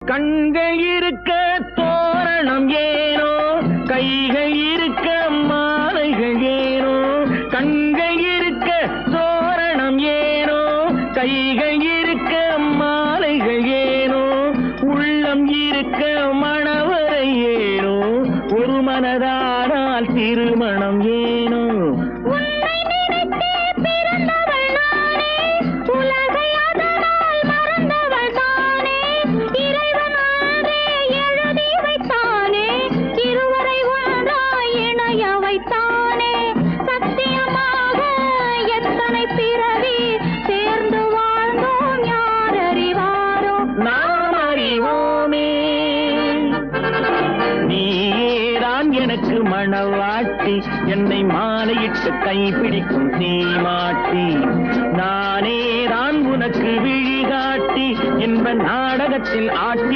கண்கள் இருக்க தோரணம் ஏனோ? கைகள் இருக்க மாலைகள் ஏனோ? கண்கள் இருக்க தோரணம் ஏனோ? கைகள் இருக்க மாலைகள் ஏனோ? உள்ளம் இருக்க மணவரை ஏனோ? ஒரு மனதானால் திருமணம் ஏனோ? எனக்கு மணவாட்டி என்னை மாலையிட்டு கைப்பிடிக்கும் தீமாட்டி. நானே தான் உனக்கு விழிகாட்டி என்ப நாடகத்தில் ஆட்டி